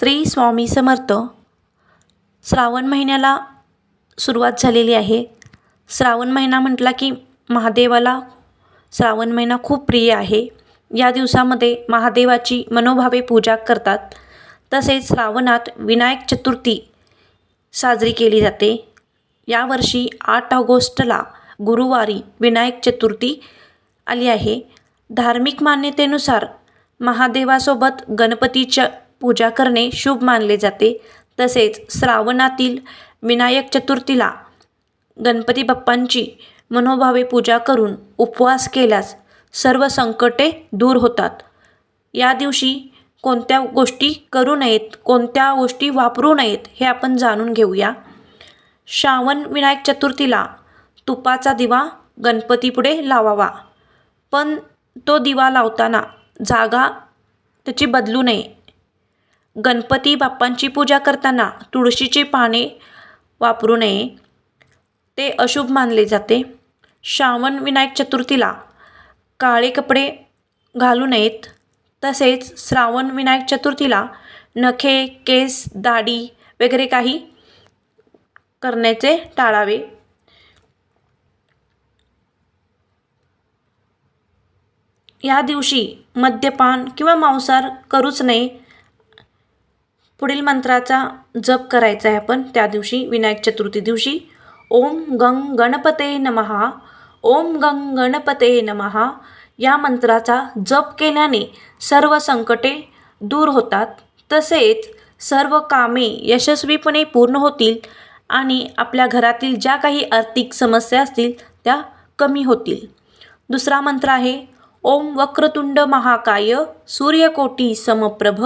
श्री स्वामी समर्थ. श्रावण महिन्याला सुरुवात झालेली आहे. श्रावण महिना म्हटला की महादेवाला श्रावण महिना खूप प्रिय आहे. या दिवसामध्ये महादेवाची मनोभावे पूजा करतात. तसेच श्रावणात विनायक चतुर्थी साजरी केली जाते. यावर्षी आठ ऑगस्टला गुरुवारी विनायक चतुर्थी आली आहे. धार्मिक मान्यतेनुसार महादेवासोबत गणपतीच्या पूजा करणे शुभ मानले जाते. तसेच श्रावणातील विनायक चतुर्थीला गणपती बाप्पांची मनोभावे पूजा करून उपवास केल्यास सर्व संकटे दूर होतात. या दिवशी कोणत्या गोष्टी करू नयेत कोणत्या गोष्टी वापरू नयेत हे आपण जाणून घेऊया. श्रावण विनायक चतुर्थीला तुपाचा दिवा गणपतीपुढे लावावा. पण तो दिवा लावताना जागा त्याची बदलू नये. गणपती बाप्पांची पूजा करताना तुळशीची पाने वापरू नये. ते अशुभ मानले जाते. श्रावण विनायक चतुर्थीला काळे कपडे घालू नयेत. तसेच श्रावण विनायक चतुर्थीला नखे केस दाढी वगैरे काही करण्याचे टाळावे. या दिवशी मद्यपान किंवा मांसाहार करूच नये. पुढील मंत्राचा जप करायचा आहे आपण. त्या दिवशी विनायक चतुर्थी दिवशी ओम गंग गणपते नमहा ओम गंग गणपते नमहा या मंत्राचा जप केल्याने सर्व संकटे दूर होतात. तसेच सर्व कामे यशस्वीपणे पूर्ण होतील आणि आपल्या घरातील ज्या काही आर्थिक समस्या असतील त्या कमी होतील. दुसरा मंत्र आहे ओम वक्रतुंड महाकाय सूर्यकोटी समप्रभ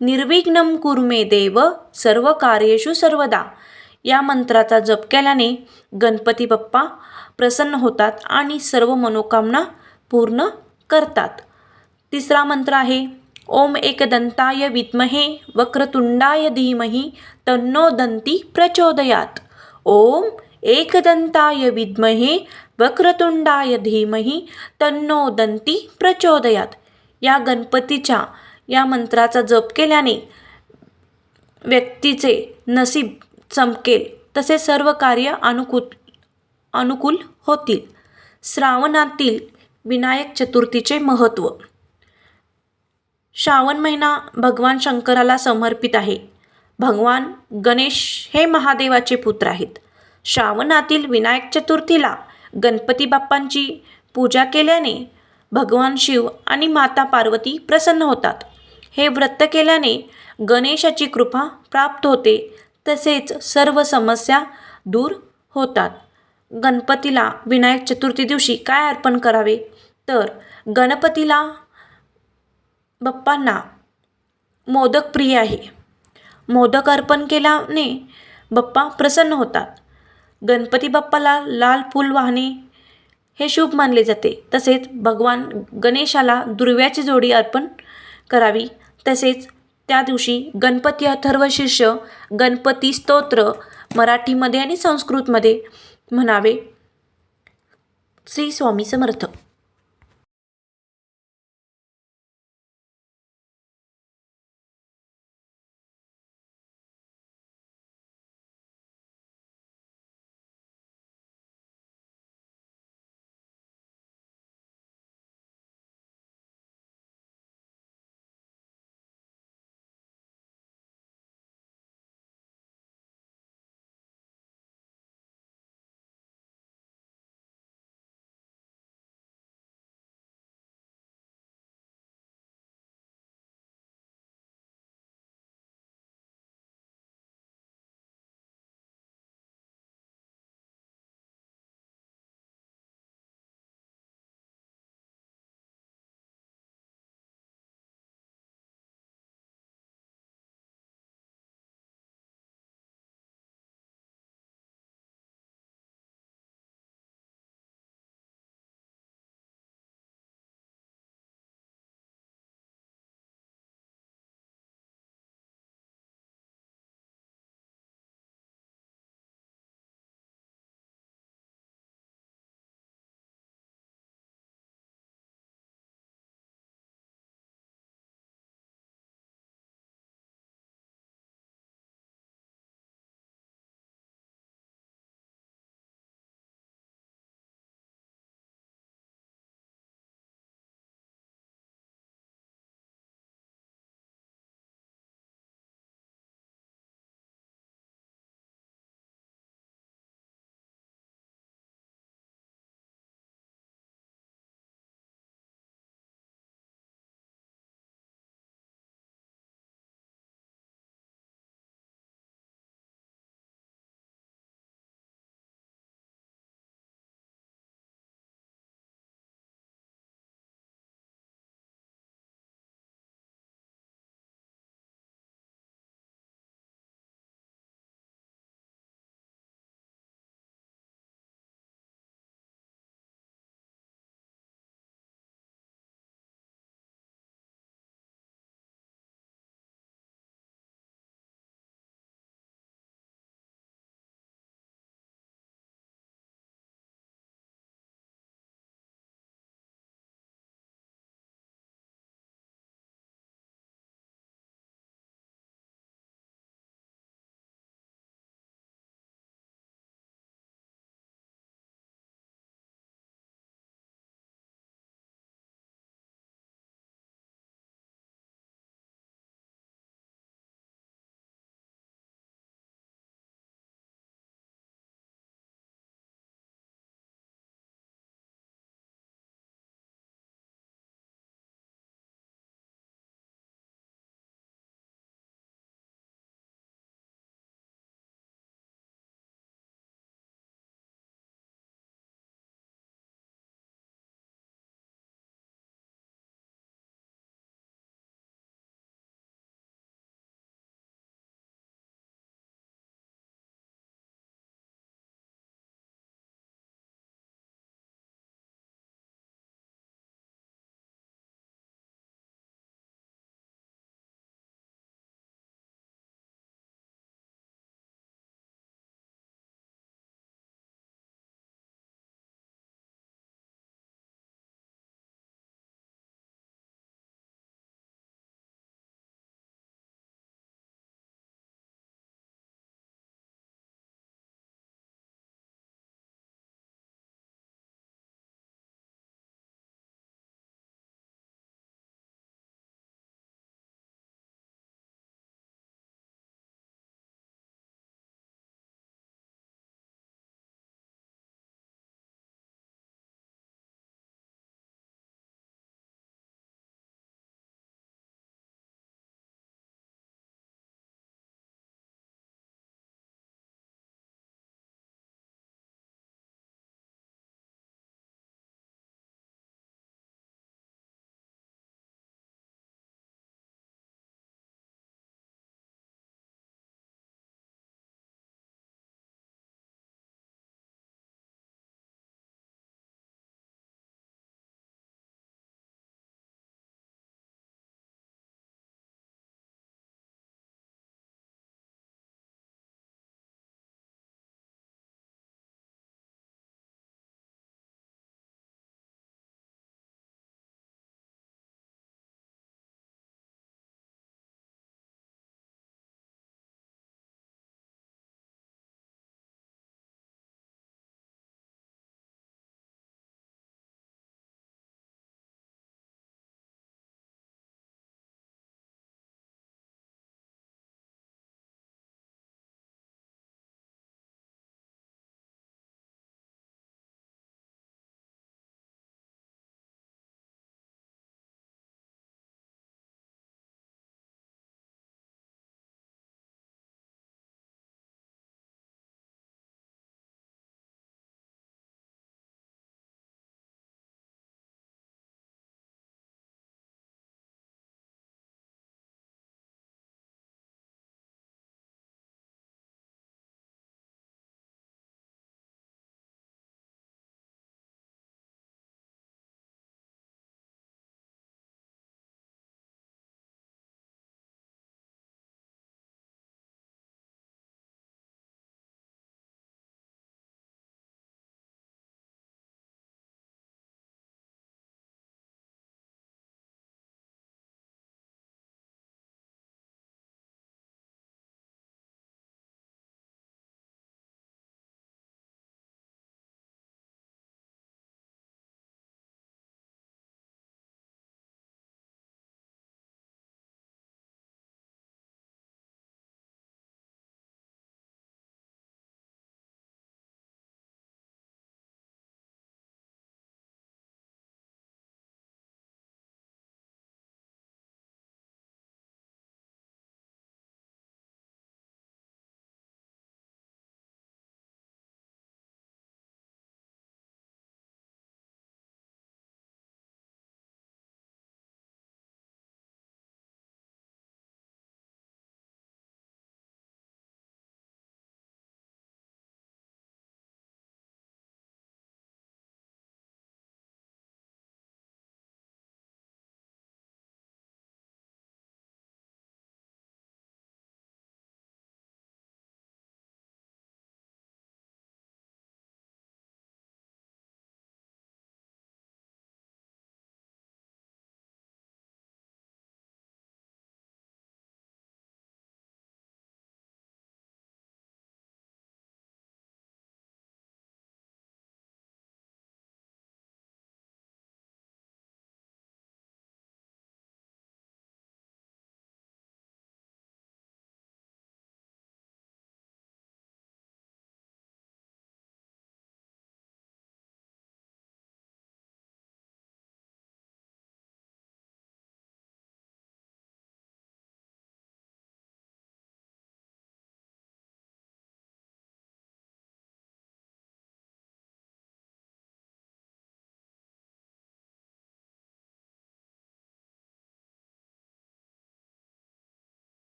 निर्विघ्नम कुर्मे देव सर्व कार्येषु सर्वदा. या मंत्राचा जप केल्याने गणपती बाप्पा प्रसन्न होतात आणि सर्व मनोकामना पूर्ण करतात. तिसरा मंत्र आहे ओम एकदंताय विद्महे वक्रतुंडाय धीमहि तन्नो दंती प्रचोदयात. ओम एकदंताय विद्महे वक्रतुंडाय धीमहि तन्नो दंती प्रचोदयात. या गणपतीच्या या मंत्राचा जप केल्याने व्यक्तीचे नसीब चमकेल. तसे सर्व कार्य अनुकूल अनुकूल होतील. श्रावणातील विनायक चतुर्थीचे महत्त्व. श्रावण महिना भगवान शंकराला समर्पित आहे. भगवान गणेश हे महादेवाचे पुत्र आहेत. श्रावणातील विनायक चतुर्थीला गणपती बाप्पांची पूजा केल्याने भगवान शिव आणि माता पार्वती प्रसन्न होतात. हे व्रत केल्याने गणेशाची कृपा प्राप्त होते. तसेच सर्व समस्या दूर होतात. गणपतीला विनायक चतुर्थी दिवशी काय अर्पण करावे? तर गणपतीला बाप्पांना मोदक प्रिय आहे. मोदक अर्पण केल्याने बाप्पा प्रसन्न होतात. गणपती बाप्पाला लाल फूल वाहणे हे शुभ मानले जाते. तसेच भगवान गणेशाला दुर्व्याची जोडी अर्पण करावी. तसेच त्या दिवशी गणपती अथर्वशीर्ष गणपती स्तोत्र मराठीमध्ये आणि संस्कृतमध्ये म्हणावे. श्री स्वामी समर्थ.